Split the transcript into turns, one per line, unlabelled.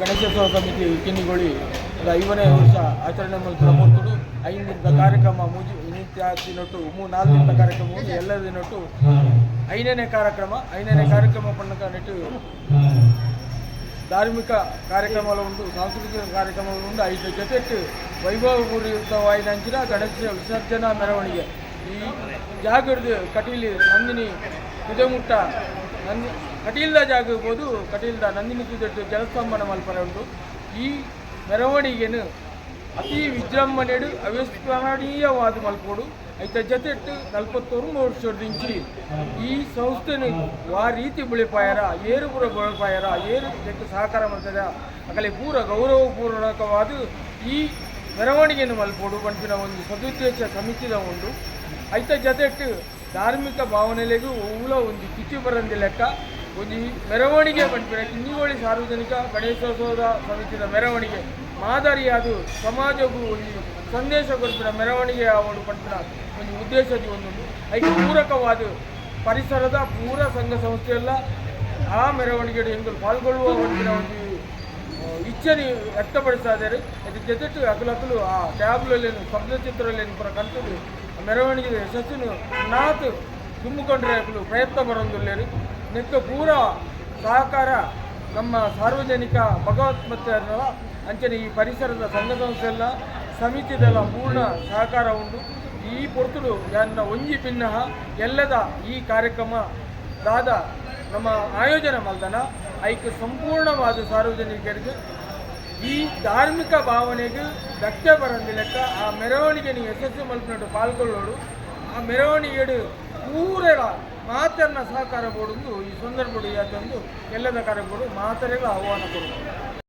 ಗಣೇಶೋತ್ಸವ ಸಮಿತಿ ಕಿನ್ನಿಗೋಳಿ ಐವನೇ ವರ್ಷ ಆಚರಣೆ ಮಾಡ್ತಾರೆ ಮೂರ್ತುಡು ಐದು ದಿನದ ಕಾರ್ಯಕ್ರಮ ಮುಜಿ ನಿತ್ಯ ದಿನೊಟ್ಟು ಮೂ ದಿನದ ಕಾರ್ಯಕ್ರಮ ಎಲ್ಲ ದಿನೊಟ್ಟು ಐದನೇ ಕಾರ್ಯಕ್ರಮ. ಐದನೇ ಕಾರ್ಯಕ್ರಮ ಪಣ್ಣಕ ನೆಟ್ಟು ಧಾರ್ಮಿಕ ಕಾರ್ಯಕ್ರಮ ಉಂಟು. ಸಾಂಸ್ಕೃತಿಕ ಕಾರ್ಯಕ್ರಮಗಳು ಉಂಟು. ಐದು ಜೊತೆ ವೈಭವಪೂರಿತವಾಯಿನಂಚಿನ ಗಣೇಶ ವಿಸರ್ಜನಾ ಮೆರವಣಿಗೆ. ಈ ಜಾಗೃತಿ ಕಟೀಲಿ ನಂದಿನಿ ಕುದೆಮುಟ್ಟ ನಂದಿ ಕಟೀಲ್ದ ಜಾಗ ಇರ್ಬೋದು ಕಟೀಲ್ದ ನಂದಿನಿ ಕುದೆಟ್ಟು ಜಲಸ್ತಂಭನ ಮಲ್ಪರ ಉಂಟು. ಈ ಮೆರವಣಿಗೆನು ಅತಿ ವಿಜೃಂಭಣೆಡು ಅವಿಸ್ಮರಣೀಯವಾದ ಮಲ್ಪೋಡು ಐತ ಜೊತೆಟ್ಟು ನಲ್ವತ್ತೊಂದು ವರ್ಷದಿಂಚಿ ಈ ಸಂಸ್ಥೆನು ಆ ರೀತಿ ಬೆಳಿಪಾಯರ ಏರು ಪೂರ ಬೆಳಿಪಾಯರ, ಏರು ಜೊತೆ ಸಹಕಾರ ಮಾಡ್ತದ ಅಕಲೆ ಪೂರ ಗೌರವಪೂರ್ವಕವಾದ ಈ ಮೆರವಣಿಗೆಯನ್ನು ಮಲ್ಪೋಡು ಪಂಪಿನ ಒಂದು ಸದುದ್ದೇಶ ಸಮಿತಿದ ಉಂಡು ಐತ ಜತೆಟ್ ಧಾರ್ಮಿಕ ಭಾವನೆಲೆಗೂ ಊಲ ಒಂದು ಕಿಚಿ ಬರಂದಿ ಲೆಕ್ಕ. ಒಂದು ಮೆರವಣಿಗೆ ಪಂಪಿನ ಕಿನ್ನಿಗೋಳಿ ಸಾರ್ವಜನಿಕ ಗಣೇಶೋತ್ಸವದ ಸಮಿತಿಯ ಮೆರವಣಿಗೆ. ಮಾದರಿಯಾದ ಸಮಾಜಕ್ಕೂ ಒಂದು ಸಂದೇಶ ಕೊಡ್ಪಿನ ಮೆರವಣಿಗೆ ಅವರು ಪಂಪಿನ ಒಂದು ಉದ್ದೇಶದ ಒಂದು ಐದು ಪೂರಕವಾದ ಪರಿಸರದ ಪೂರ ಸಂಘ ಸಂಸ್ಥೆಯೆಲ್ಲ. ಆ ಮೆರವಣಿಗೆ ಎಂದು ಪಾಲ್ಗೊಳ್ಳುವ ಒಂದು ಒಂದು ಇಚ್ಛೆನೆ ವ್ಯಕ್ತಪಡಿಸ್ತಾ ಇದ್ದಾರೆ. ಅದ್ರ ಅಕಲಕಲು ಆ ಟ್ಯಾಬ್ಲಲ್ಲಿ ಶಬ್ದಚಿತ್ರದಲ್ಲಿ ಪರ ಕಲ್ತದ್ದು ಆ ಮೆರವಣಿಗೆ ಯಶಸ್ಸಿನ ನಾತು ತುಂಬಿಕೊಂಡ್ರೆ ಪ್ರಯತ್ನ ಬರೋದಿಲ್ಲ ನೆಕ್ಕ ಪೂರ ಸಹಕಾರ ನಮ್ಮ ಸಾರ್ವಜನಿಕ ಭಗವತ್ ಮತ್ತೆ ಅಂಚನೆ ಈ ಪರಿಸರದ ಸಂಘ ಸಂಸ್ಥೆಲ್ಲ ಸಮಿತಿದೆಲ್ಲ ಪೂರ್ಣ ಸಹಕಾರ ಉಂಟು. ಈ ಪೊರ್ತುಡು ಯನ್ನ ಒಂಜಿ ಭಿನ್ನಹ ಎಲ್ಲದ ಈ ಕಾರ್ಯಕ್ರಮ ದಾದ ನಮ್ಮ ಆಯೋಜನೆ ಮಲ್ದನ ಐಕ್ ಸಂಪೂರ್ಣವಾದ ಸಾರ್ವಜನಿಕರಿಗೆ ಈ ಧಾರ್ಮಿಕ ಭಾವನೆಗೆ ಧಕ್ಕೆ ಬರಂದಿ ಲೆಕ್ಕ ಆ ಮೆರವಣಿಗೆ ಯಶಸ್ಸು ಮಲ್ಪಿನಟ್ಟು ಪಾಲ್ಗೊಳ್ಳೋಡು. ಆ ಮೆರವಣಿಗೆ ಪೂರ ಮಾತನ್ನ ಸಹಕಾರ ಕೊಡುವುದು ಈ ಸಂದರ್ಭದಲ್ಲಿ ಯಾತಂದು ಎಲ್ಲದ ಕಾರ್ಯಕ್ರಮ ಮಾತರೆಗಳ ಆಹ್ವಾನ ಕೊಡುವುದು